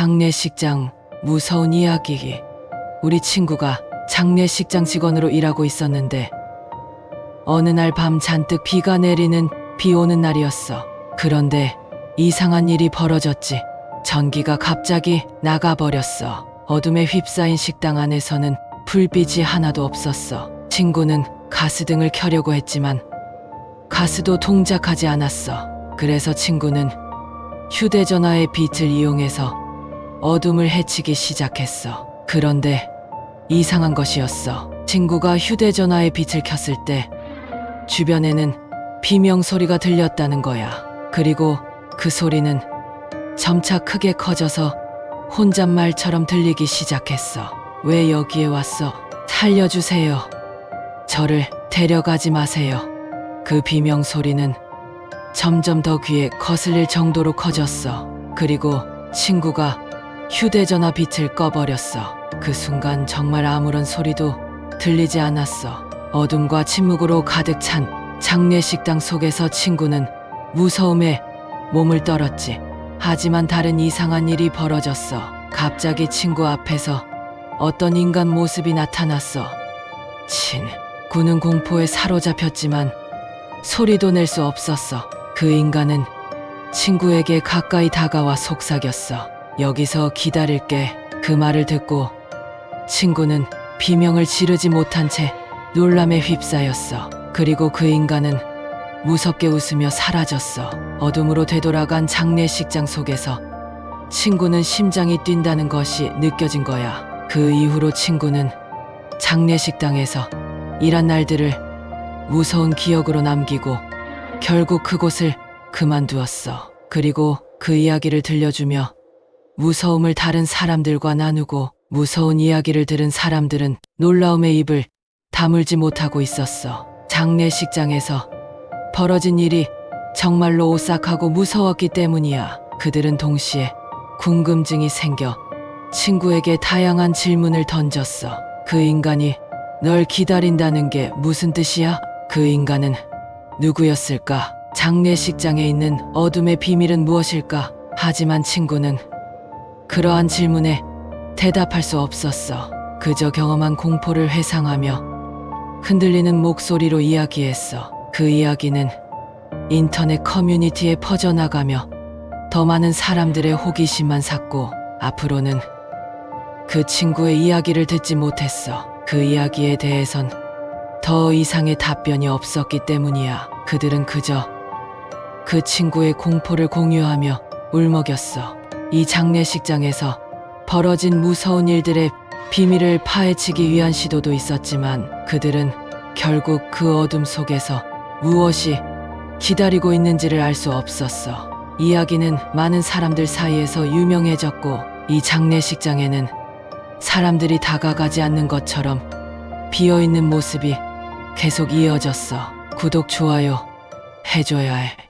장례식장 무서운 이야기. 우리 친구가 장례식장 직원으로 일하고 있었는데 어느 날 밤 잔뜩 비가 내리는 비 오는 날이었어. 그런데 이상한 일이 벌어졌지. 전기가 갑자기 나가버렸어. 어둠에 휩싸인 식당 안에서는 불빛이 하나도 없었어. 친구는 가스등을 켜려고 했지만 가스도 동작하지 않았어. 그래서 친구는 휴대전화의 빛을 이용해서 어둠을 헤치기 시작했어. 그런데 이상한 것이었어. 친구가 휴대전화의 빛을 켰을 때 주변에는 비명 소리가 들렸다는 거야. 그리고 그 소리는 점차 크게 커져서 혼잣말처럼 들리기 시작했어. 왜 여기에 왔어? 살려주세요. 저를 데려가지 마세요. 그 비명 소리는 점점 더 귀에 거슬릴 정도로 커졌어. 그리고 친구가 휴대전화 빛을 꺼버렸어. 그 순간 정말 아무런 소리도 들리지 않았어. 어둠과 침묵으로 가득 찬 장례식당 속에서 친구는 무서움에 몸을 떨었지. 하지만 다른 이상한 일이 벌어졌어. 갑자기 친구 앞에서 어떤 인간 모습이 나타났어. 친. 구는 공포에 사로잡혔지만 소리도 낼 수 없었어. 그 인간은 친구에게 가까이 다가와 속삭였어. 여기서 기다릴게. 그 말을 듣고 친구는 비명을 지르지 못한 채 놀람에 휩싸였어. 그리고 그 인간은 무섭게 웃으며 사라졌어. 어둠으로 되돌아간 장례식장 속에서 친구는 심장이 뛴다는 것이 느껴진 거야. 그 이후로 친구는 장례식당에서 일한 날들을 무서운 기억으로 남기고 결국 그곳을 그만두었어. 그리고 그 이야기를 들려주며 무서움을 다른 사람들과 나누고 무서운 이야기를 들은 사람들은 놀라움의 입을 다물지 못하고 있었어. 장례식장에서 벌어진 일이 정말로 오싹하고 무서웠기 때문이야. 그들은 동시에 궁금증이 생겨 친구에게 다양한 질문을 던졌어. 그 인간이 널 기다린다는 게 무슨 뜻이야? 그 인간은 누구였을까? 장례식장에 있는 어둠의 비밀은 무엇일까? 하지만 친구는 그러한 질문에 대답할 수 없었어. 그저 경험한 공포를 회상하며 흔들리는 목소리로 이야기했어. 그 이야기는 인터넷 커뮤니티에 퍼져나가며 더 많은 사람들의 호기심만 샀고 앞으로는 그 친구의 이야기를 듣지 못했어. 그 이야기에 대해선 더 이상의 답변이 없었기 때문이야. 그들은 그저 그 친구의 공포를 공유하며 울먹였어. 이 장례식장에서 벌어진 무서운 일들의 비밀을 파헤치기 위한 시도도 있었지만 그들은 결국 그 어둠 속에서 무엇이 기다리고 있는지를 알 수 없었어. 이야기는 많은 사람들 사이에서 유명해졌고 이 장례식장에는 사람들이 다가가지 않는 것처럼 비어 있는 모습이 계속 이어졌어. 구독, 좋아요 해줘야 해.